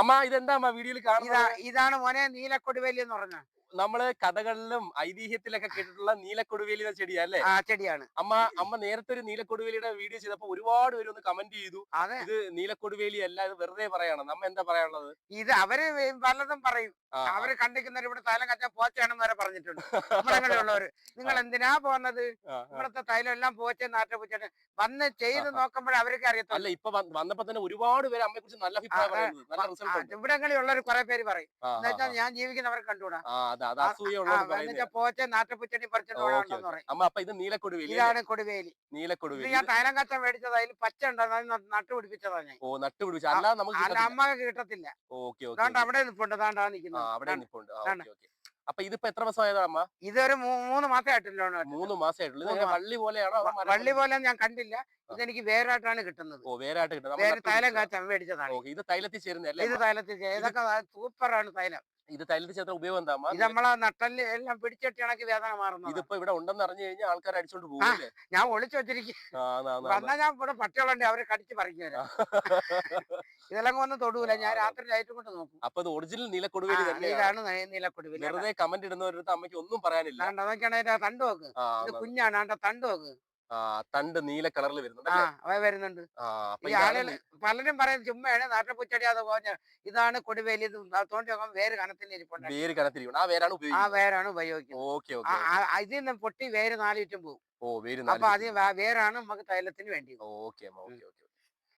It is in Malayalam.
അമ്മ ഇതെന്താ അമ്മ വീഡിയോയിൽ കാണുന്നത്? ഇതാണ് മോനെ നീലക്കൊടുവേലി എന്ന് പറഞ്ഞ നമ്മൾ കഥകളിലും ഐതിഹ്യത്തിലൊക്കെ കേട്ടിട്ടുള്ള നീലക്കൊടുവേലി എന്ന ചെടിയാ അല്ലേ? ആ ചെടിയാണ്. അമ്മ അമ്മ നേരത്തെ ഒരു നീലക്കൊടുവേലിയുടെ വീഡിയോ ചെയ്തപ്പോ ഒരുപാട് പേര് ഒന്ന് കമന്റ് ചെയ്തു. അതെ. ഇത് നീലക്കൊടുവേലി അല്ല ഇത് വെറുതെ പറയാണ്. നമ്മ എന്താ പറയാനുള്ളത്? ഇത് അവർ പലതും പറയും. അവർ കണ്ടിക്കുന്നവർ ഇവിടെ തലം കച്ച പോച്ചയാണെന്ന് വരെ പറഞ്ഞിട്ടുണ്ട്. നമ്മളെങ്ങനെയുള്ളവര് നിങ്ങൾ എന്തിനാ പോകുന്നത് ഇവിടത്തെ തൈലം എല്ലാം പോച്ച നാട്ടുപൂച്ചയാണ് വന്ന് ചെയ്ത് നോക്കുമ്പോഴേ അവർക്ക് അറിയത്തില്ല അറിയത്തുള്ളൂ ഇപ്പൊ വന്നപ്പോ തന്നെ ഒരുപാട് പേര് അമ്മയെ കുറിച്ച് നല്ല അഭിപ്രായം. ഒരു ഇവിടങ്ങളിലുള്ളവർ കുറെ പേര് പറയും. ആ, ആ, എന്ന് വെച്ചാൽ ഞാൻ ജീവിക്കുന്നവർ കണ്ടുകൂടാ? പോച്ച നാട്ടുപൂച്ചണി പറിച്ചിട്ട് ഓടാണ്ടെന്ന് അമ്മ അപ്പൊ ഇത് നീലക്കൊടുവേലി അല്ലേ? ഇതാണ് കൊടുവേലി. നീലക്കൊടുവേലി. ഞാൻ തൈലം കച്ച മേടിച്ചത്. അതിൽ പച്ച ഉണ്ട് അത് നട്ടുപിടിപ്പിച്ചതാ ഞാൻ. ഓ നട്ടുപിടിപ്പിച്ചു അല്ലാതെ നമുക്ക് അല്ല അമ്മയ്ക്ക് കിട്ടത്തില്ല. ഓക്കെ അവിടെ നിൽപ്പുണ്ട് അതാണ്ടാ നിക്കുന്നത്. നിൽക്കുന്നത് അവിടെ നിപ്പുണ്ട്. Okay okay. അപ്പൊ ഇതിപ്പോ എത്ര മാസമായതാ അമ്മ? ഇതൊരു ഒരു മൂന്ന് മാസം ആയിട്ടില്ല മൂന്ന് മാസമായിട്ടുള്ളൂ വള്ളി പോലെയാണോ പള്ളി വള്ളി പോലെ? ഞാൻ കണ്ടില്ല. ഇതെനിക്ക് വേറായിട്ടാണ് കിട്ടുന്നത്. ഓ വേറായിട്ട് കിട്ടുന്നത് തൈലം കാച്ചാൻ മേടിച്ചതാണ്. ഇത് തൈലത്തിൽ ചേരുന്നല്ലേ ഇത് തൈലത്തിൽ ഇതൊക്കെ സൂപ്പറാണ് തൈലം. ഇത് തൈലത്ത് ചേർത്ത ഉപയോഗം എന്താ ഇത് നമ്മളെ നട്ടൽ എല്ലാം പിടിച്ചിട്ട് ഇണക്കി വേദന മാറുന്നത്. ഇതിപ്പോ ഇവിടെ ഉണ്ടെന്ന് അറിഞ്ഞു കഴിഞ്ഞാൽ ആൾക്കാർ അടിച്ചോണ്ട് പോകില്ലേ ഞാൻ ഒളിച്ചു വെച്ചിരിക്കും. ആ, ആ, ആ, ആ. വന്നാ ഞാൻ ഇവിടെ പട്ടികളുണ്ട് അവരെ കടിച്ച് പറിക്കും തരാം ഇതെല്ലാം ഒന്നും തൊടൂല. ഞാൻ രാത്രി ലൈറ്റ് കൊണ്ട് നോക്കും. അപ്പൊ ഇത് ഒറിജിനൽ ആ, നീലക്കൊടുവേലി തന്നെയാണ് ഇതാണ് ന- നീലക്കൊടുവിൽ വെറുതെ കമന്റ് ഇടുന്നവരുടെ അമ്മയ്ക്ക് ഒന്നും പറയാനില്ല. അതൊക്കെയാണ് തണ്ട് നോക്ക്. ആ, ഇത് കുഞ്ഞാണ് അതിന്റെ തണ്ട് നോക്ക്. ആ തണ്ട് നീല കളറിൽ വരുന്നുണ്ട് പലരും പറയും ചുമ്മാണ് വരുന്നുണ്ട്. പലരും പറയുന്നത് ചുമ്മയാണ് നാട്ടുപൂച്ചടി അത് പോഞ്ഞ ഇതാണ് കൊടുവേലി ഇത് തോണ്ടി നോക്കാൻ വേര് കനത്തിൽ ഇരിപ്പുണ്ട്. വേര് കനത്തിരിക്കണം ആ വേരാണ് ആ ഉപയോഗിക്കുന്നത്. വേരാണ് ഉപയോഗിക്കുന്നത്. ഓക്കെ ഇതിൽ നിന്ന് പൊട്ടി വേര് നാല് ചുറ്റും പോകും ഓ വേര് അപ്പൊ അത് വേറാണ് വേരാണ് നമുക്ക് തൈലത്തിന് വേണ്ടി. Okay okay okay